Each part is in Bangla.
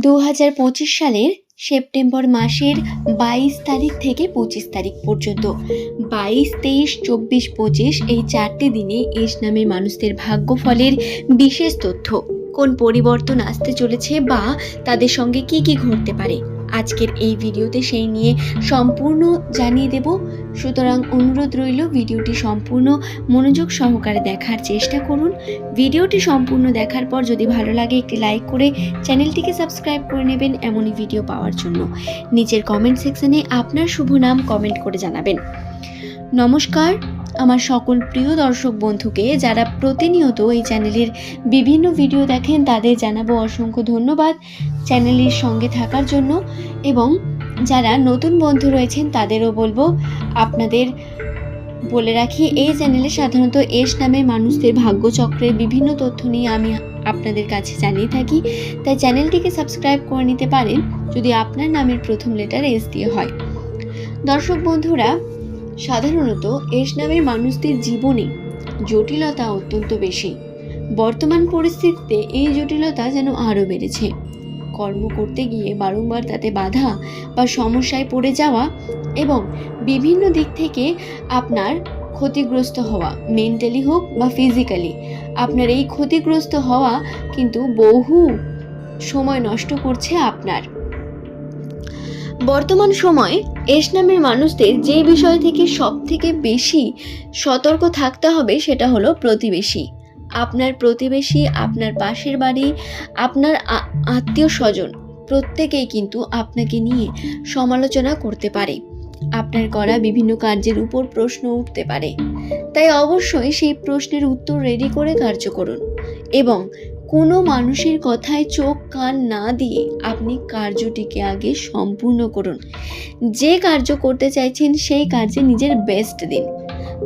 দু হাজার পঁচিশ সালের সেপ্টেম্বর মাসের বাইশ তারিখ থেকে পঁচিশ তারিখ পর্যন্ত। বাইশ, তেইশ, চব্বিশ, পঁচিশ এই চারটি দিনে এস নামের মানুষদের ভাগ্যফলের বিশেষ তথ্য। কোন পরিবর্তন আসতে চলেছে বা তাদের সঙ্গে কি কি ঘটতে পারে? আজকের এই ভিডিওতে সেই নিয়ে সম্পূর্ণ জানিয়ে দেব। সুতরাং অনুরোধ রইল ভিডিওটি সম্পূর্ণ মনোযোগ সহকারে দেখার চেষ্টা করুন। ভিডিওটি সম্পূর্ণ দেখার পর যদি ভালো লাগে একটি লাইক করে চ্যানেলটিকে সাবস্ক্রাইব করে নেবেন এমনই ভিডিও পাওয়ার জন্য। নিচের কমেন্ট সেকশনে আপনার শুভ নাম কমেন্ট করে জানাবেন। নমস্কার, আমার সকল প্রিয় দর্শক বন্ধুকে, যারা প্রতিনিয়ত এই চ্যানেলের বিভিন্ন ভিডিও দেখেন তাদের জানাব অসংখ্য ধন্যবাদ। চ্যানেলের সঙ্গে থাকার জন্য এবং যারা নতুন বন্ধু রয়েছেন তাদেরও বলব আপনাদের বলে রাখি, এই চ্যানেলে সাধারণত এস নামের মানুষদের ভাগ্যচক্রের বিভিন্ন তথ্য নিয়ে আমি আপনাদের কাছে জানিয়ে থাকি। তাই চ্যানেলটিকে সাবস্ক্রাইব করে নিতে পারেন যদি আপনার নামের প্রথম লেটার এস দিয়ে হয়। দর্শক বন্ধুরা, সাধারণত এস নামের মানুষদের জীবনে জটিলতা অত্যন্ত বেশি। বর্তমান পরিস্থিতিতে এই জটিলতা যেন আরও বেড়েছে। কর্ম করতে গিয়ে বারংবার তাতে বাধা বা সমস্যায় পড়ে যাওয়া এবং বিভিন্ন দিক থেকে আপনার ক্ষতিগ্রস্ত হওয়া মেন্টালি হোক বা ফিজিক্যালি আপনার এই ক্ষতিগ্রস্ত হওয়া কিন্তু বহু সময় নষ্ট করছে আপনার। বর্তমান সময়ে এস নামের মানুষদের যে বিষয় থেকে সব থেকে বেশি সতর্ক থাকতে হবে সেটা হলো প্রতিবেশী। আপনার প্রতিবেশী, আপনার পাশের বাড়ি, আপনার আত্মীয় স্বজন, প্রত্যেকেই কিন্তু আপনাকে নিয়ে সমালোচনা করতে পারে। আপনার করা বিভিন্ন কার্যের উপর প্রশ্ন উঠতে পারে। তাই অবশ্যই সেই প্রশ্নের উত্তর রেডি করে কার্য করুন এবং কোনো মানুষের কথায় চোখ, কান না দিয়ে আপনি কার্যটিকে আগে সম্পূর্ণ করুন। যে কার্য করতে চাইছেন সেই কার্যে নিজের বেস্ট দিন।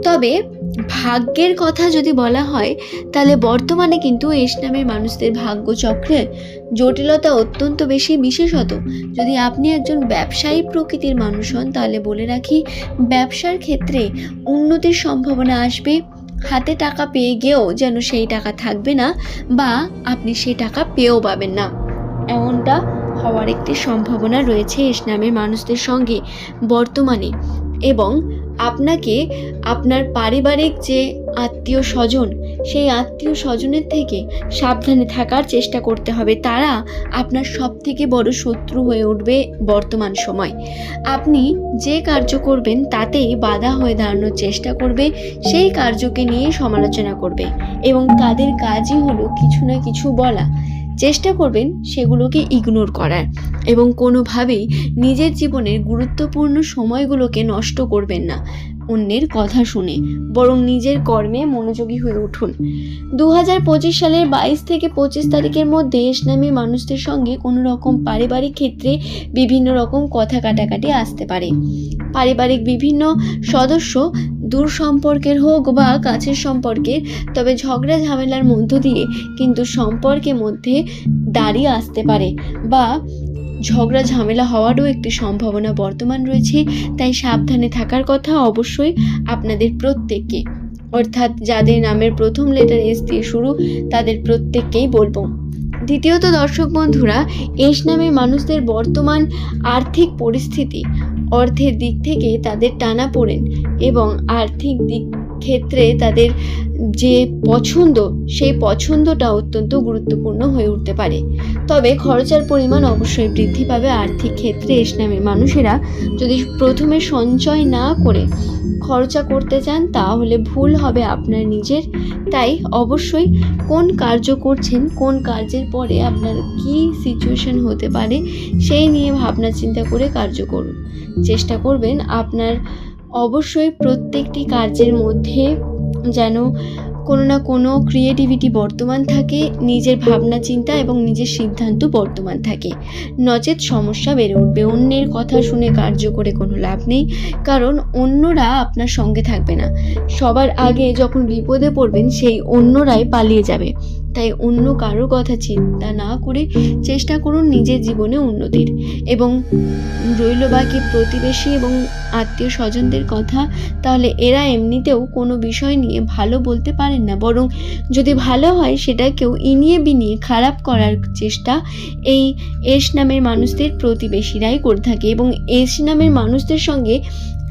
তবে ভাগ্যের কথা যদি বলা হয়, তাহলে বর্তমানে কিন্তু এস নামের মানুষদের ভাগ্যচক্রে জটিলতা অত্যন্ত বেশি বিশেষত। যদি আপনি একজন ব্যবসায়ী প্রকৃতির মানুষ হন, তাহলে বলে রাখি, ব্যবসার ক্ষেত্রে উন্নতির সম্ভাবনা আসবে। হাতে টাকা পেয়ে গিয়েও যেন সেই টাকা থাকবে না বা আপনি সেই টাকা পেয়েও পাবেন না। এমনটা হওয়ার একটি সম্ভাবনা রয়েছে এস নামের মানুষদের সঙ্গে বর্তমানে। এবং আপনাকে আপনার পারিবারিক যে আত্মীয় স্বজন, সেই আত্মীয় স্বজনের থেকে সাবধানে থাকার চেষ্টা করতে হবে। তারা আপনার সব থেকে বড় শত্রু হয়ে উঠবে বর্তমান সময়। আপনি যে কার্য করবেন, তাতেই বাধা হয়ে দাঁড়ানোর চেষ্টা করবে, সেই কার্যকে নিয়ে সমালোচনা করবে এবং তাদের কাজই হলো কিছু না কিছু বলা। চেষ্টা করবেন সেগুলোকে ইগনোর করার এবং কোনোভাবেই নিজের জীবনের গুরুত্বপূর্ণ সময়গুলোকে নষ্ট করবেন না। অন্যের কথা শুনে বরং নিজের কর্মে মনোযোগী হয়ে উঠুন। দু হাজার পঁচিশ সালের বাইশ থেকে পঁচিশ তারিখের মধ্যে নামী মানুষদের সঙ্গে কোনো রকম পারিবারিক ক্ষেত্রে বিভিন্ন রকম কথা কাটাকাটি আসতে পারে। পারিবারিক বিভিন্ন সদস্য দূর সম্পর্কের হোক বা কাছের সম্পর্কের তবে ঝগড়া ঝামেলার মধ্য দিয়ে কিন্তু সম্পর্কের মধ্যে দাঁড়িয়ে আসতে পারে বা ঝগড়া ঝামেলা হওয়ারও একটি সম্ভাবনা বর্তমান রয়েছে। তাই সাবধানে থাকার কথা অবশ্যই আপনাদের প্রত্যেককে, অর্থাৎ যাদের নামের প্রথম লেটার এস দিয়ে শুরু, তাদের প্রত্যেককেই বলব। দ্বিতীয়ত দর্শক বন্ধুরা, এস নামের মানুষদের বর্তমান আর্থিক পরিস্থিতি অর্থের দিক থেকে তাদের টানা পড়েন এবং আর্থিক দিক ক্ষেত্রে তাদের যে পছন্দ, সেই পছন্দটা অত্যন্ত গুরুত্বপূর্ণ হয়ে উঠতে পারে। তবে খরচার পরিমাণ অবশ্যই বৃদ্ধি পাবে আর্থিক ক্ষেত্রে এস নামের মানুষেরা। যদি প্রথমে সঞ্চয় না করে খরচা করতে চান, তাহলে ভুল হবে আপনার নিজের। তাই অবশ্যই কোন কার্য করছেন, কোন কার্যের পরে আপনার কি সিচুয়েশন হতে পারে, সেই নিয়ে ভাবনা চিন্তা করে কার্য করুন। চেষ্টা করবেন আপনার অবশ্যই প্রত্যেকটি কার্যের মধ্যে যেন কোনো না কোনো ক্রিয়েটিভিটি বর্তমান থাকে, নিজের ভাবনা, চিন্তা এবং নিজের সিদ্ধান্ত বর্তমান থাকে। নচেত সমস্যা বেড়ে উঠবে। অন্যের কথা শুনে কার্য করে কোনো লাভ নেই, কারণ অন্যরা আপনার সঙ্গে থাকবে না। সবার আগে যখন বিপদে পড়বেন, সেই অন্যরাই পালিয়ে যাবে। তাই অন্য কারও কথা চিন্তা না করে চেষ্টা করুন নিজের জীবনে উন্নতির। এবং রইল বাকি প্রতিবেশী এবং আত্মীয় স্বজনদের কথা, তাহলে এরা এমনিতেও কোনো বিষয় নিয়ে ভালো বলতে পারেন না। বরং যদি ভালো হয়, সেটাকেও ইনিয়ে বিনিয়ে খারাপ করার চেষ্টা এই এস নামের মানুষদের প্রতিবেশীরাই করে থাকে। এবং এস নামের মানুষদের সঙ্গে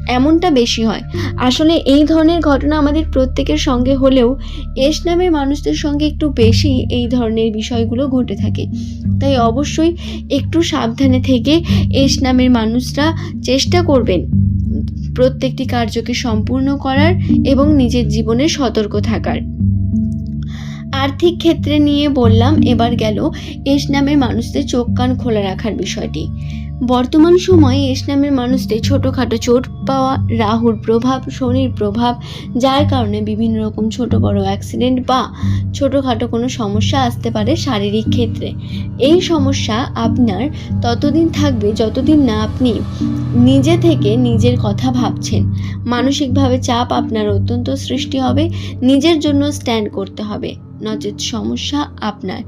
এমনটা বেশি হয়। আসলে এই ধরনের ঘটনা আমাদের প্রত্যেকের সঙ্গে হলেও এস নামের মানুষদের সঙ্গে একটু বেশি এই ধরনের বিষয়গুলো ঘটে থাকে। তাই অবশ্যই একটু সাবধানে থেকে এস নামের মানুষরা চেষ্টা করবেন প্রত্যেকটি কার্যকে সম্পূর্ণ করার এবং নিজের জীবনে সতর্ক থাকার। আর্থিক ক্ষেত্রে নিয়ে বললাম, এবার গেল এস নামের মানুষদের চোখ কান খোলা রাখার বিষয়টি। বর্তমান সময়ে এস নামের মানুষদের ছোটোখাটো চোট পাওয়া, রাহুর প্রভাব, শনির প্রভাব, যার কারণে বিভিন্ন রকম ছোট বড় অ্যাক্সিডেন্ট বা ছোটোখাটো কোনো সমস্যা আসতে পারে শারীরিক ক্ষেত্রে। এই সমস্যা আপনার ততদিন থাকবে যতদিন না আপনি নিজে থেকে নিজের কথা ভাবছেন। মানসিকভাবে চাপ আপনার অত্যন্ত সৃষ্টি হবে, নিজের জন্য স্ট্যান্ড করতে হবে। নচেত সমস্যা আপনার।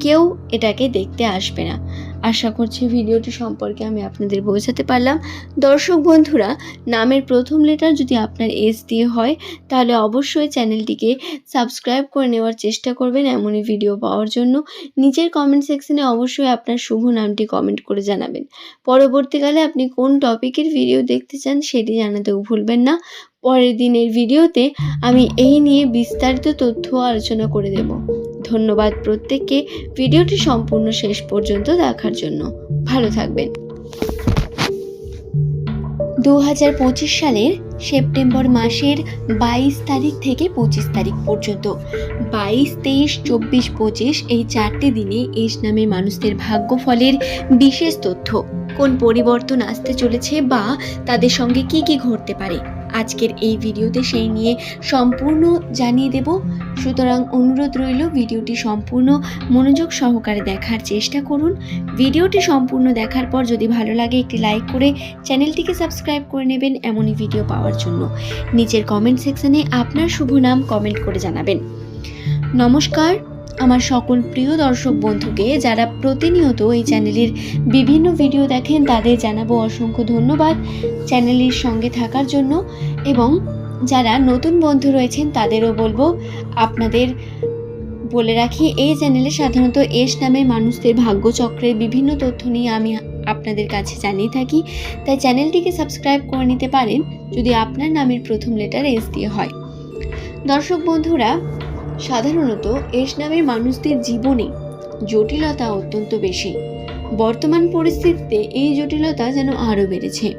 কেউ এটাকে দেখতে আসবে না। আশা করছি ভিডিওটি সম্পর্কে আমি আপনাদের বোঝাতে পারলাম। দর্শক বন্ধুরা, নামের প্রথম লেটার যদি আপনার এস দিয়ে হয়, তাহলে অবশ্যই চ্যানেলটিকে সাবস্ক্রাইব করে নেওয়ার চেষ্টা করবেন এমনই ভিডিও পাওয়ার জন্য। নিচের কমেন্ট সেকশনে অবশ্যই আপনার শুভ নামটি কমেন্ট করে জানাবেন। পরবর্তীকালে আপনি কোন টপিকের ভিডিও দেখতে চান সেটি জানাতেও ভুলবেন না। পরের দিনের ভিডিওতে আমি এই নিয়ে বিস্তারিত তথ্য আলোচনা করে দেব। ধন্যবাদ প্রত্যেককে। ভিডিওটি সম্পূর্ণ শেষ পর্যন্ত দেখার জন্য। ভালো থাকবেন। দু হাজার পঁচিশ সালের সেপ্টেম্বর মাসের বাইশ তারিখ থেকে পঁচিশ তারিখ পর্যন্ত। বাইশ, তেইশ, চব্বিশ, পঁচিশ এই চারটি দিনে এস নামের মানুষদের ভাগ্যফলের বিশেষ তথ্য। কোন পরিবর্তন আসতে চলেছে বা তাদের সঙ্গে কি কি ঘটতে পারে? আজকের এই ভিডিওতে সেই নিয়ে সম্পূর্ণ জানিয়ে দেব। সুতরাং অনুরোধ রইল, ভিডিওটি সম্পূর্ণ মনোযোগ সহকারে দেখার চেষ্টা করুন। ভিডিওটি সম্পূর্ণ দেখার পর যদি ভালো লাগে, একটি লাইক করে চ্যানেলটিকে সাবস্ক্রাইব করে নেবেন এমনই ভিডিও পাওয়ার জন্য। নিচের কমেন্ট সেকশনে আপনার শুভ নাম কমেন্ট করে জানাবেন। নমস্কার আমার সকল প্রিয় দর্শক বন্ধুকে যারা প্রতিনিয়ত এই চ্যানেলের বিভিন্ন ভিডিও দেখেন, তাদের জানাব অসংখ্য ধন্যবাদ চ্যানেলের সঙ্গে থাকার জন্য। এবং যারা নতুন বন্ধু রয়েছেন, তাদেরও বলব আপনাদের বলে রাখি, এই চ্যানেলে সাধারণত এস নামের মানুষদের ভাগ্যচক্রের বিভিন্ন তথ্য নিয়ে আমি আপনাদের কাছে জানিয়ে থাকি। তাই চ্যানেলটিকে সাবস্ক্রাইব করে নিতে পারেন যদি আপনার নামের প্রথম লেটার এস দিয়ে হয়। দর্শক বন্ধুরা সাধারণত এস নামের মানুষদের জীবনে জটিলতা অত্যন্ত বেশি। বর্তমান পরিস্থিতিতে এই জটিলতা যেন আরও বেড়েছে।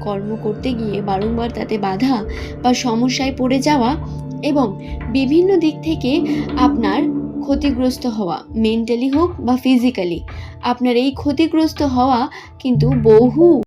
কর্ম করতে গিয়ে বারংবার তাতে বাধা বা সমস্যায় পড়ে যাওয়া এবং বিভিন্ন দিক থেকে আপনার ক্ষতিগ্রস্ত হওয়া মেন্টালি হোক বা ফিজিক্যালি আপনার এই ক্ষতিগ্রস্ত হওয়া কিন্তু বহু